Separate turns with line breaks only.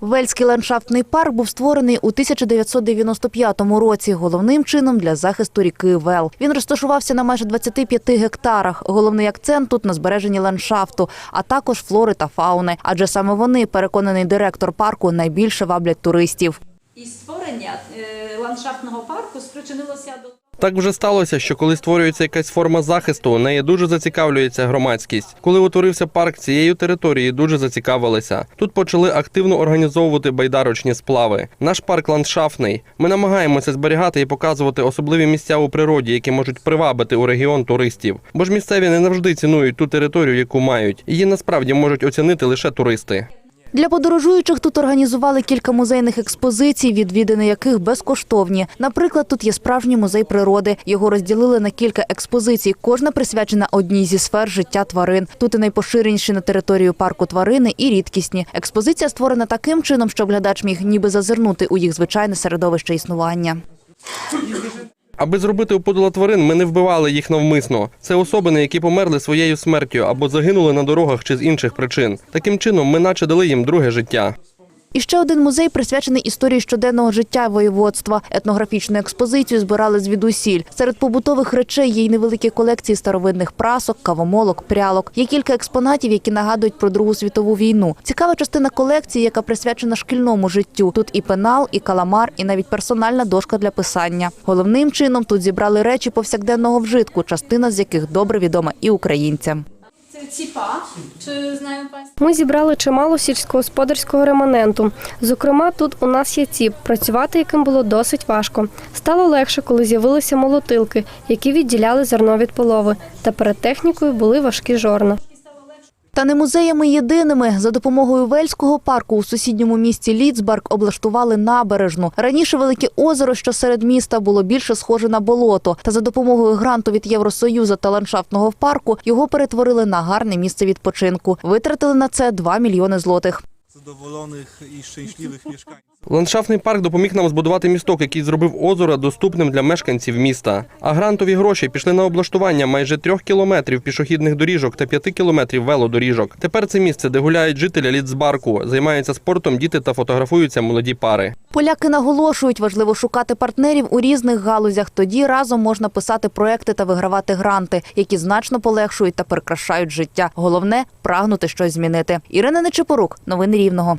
Вельський ландшафтний парк був створений у 1995 році головним чином для захисту ріки Вел. Він розташувався на майже 25 гектарах. Головний акцент тут на збереженні ландшафту, а також флори та фауни. Адже саме вони, переконаний директор парку, найбільше ваблять туристів.
І створення е, ландшафтного парку спричинилося до
Так вже сталося, що коли створюється якась форма захисту, нею дуже зацікавлюється громадськість. Коли утворився парк цією територією, дуже зацікавилися. Тут почали активно організовувати байдарочні сплави. Наш парк ландшафтний. Ми намагаємося зберігати і показувати особливі місця у природі, які можуть привабити у регіон туристів. Бо ж місцеві не завжди цінують ту територію, яку мають. Її насправді можуть оцінити лише туристи.
Для подорожуючих тут організували кілька музейних експозицій, відвідини яких безкоштовні. Наприклад, тут є справжній музей природи. Його розділили на кілька експозицій. Кожна присвячена одній зі сфер життя тварин. Тут і найпоширеніші на територію парку тварини, і рідкісні. Експозиція створена таким чином, щоб глядач міг ніби зазирнути у їх звичайне середовище існування.
Аби зробити опудала тварин, ми не вбивали їх навмисно. Це особини, які померли своєю смертю або загинули на дорогах чи з інших причин. Таким чином, ми наче дали їм друге життя.
І ще один музей присвячений історії щоденного життя воєводства. Етнографічну експозицію збирали звідусіль. Серед побутових речей є й невеликі колекції старовинних прасок, кавомолок, прялок. Є кілька експонатів, які нагадують про Другу світову війну. Цікава частина колекції, яка присвячена шкільному життю. Тут і пенал, і каламар, і навіть персональна дошка для писання. Головним чином тут зібрали речі повсякденного вжитку, частина з яких добре відома і українцям.
Ціпа. Чи знаємо панство?
Ми зібрали чимало сільськогосподарського реманенту. Зокрема, тут у нас є ціп, працювати яким було досить важко. Стало легше, коли з'явилися молотилки, які відділяли зерно від полови. Та перед технікою були важкі жорна.
Та не музеями єдиними. За допомогою Вельського парку у сусідньому місті Ліцбарк облаштували набережну. Раніше велике озеро, що серед міста, було більше схоже на болото. Та за допомогою гранту від Євросоюзу та ландшафтного парку його перетворили на гарне місце відпочинку. Витратили на це 2 мільйони злотих.
задоволених і щасливих мешканців.
Ландшафтний парк допоміг нам збудувати місток, який зробив озеро доступним для мешканців міста. А грантові гроші пішли на облаштування майже трьох кілометрів пішохідних доріжок та п'яти кілометрів велодоріжок. Тепер це місце, де гуляють жителі Ліцбарку, займаються спортом діти та фотографуються молоді пари.
Поляки наголошують, важливо шукати партнерів у різних галузях. Тоді разом можна писати проекти та вигравати гранти, які значно полегшують та прикрашають життя. Головне прагнути щось змінити. Ірина Нечипорук, новини Рівного.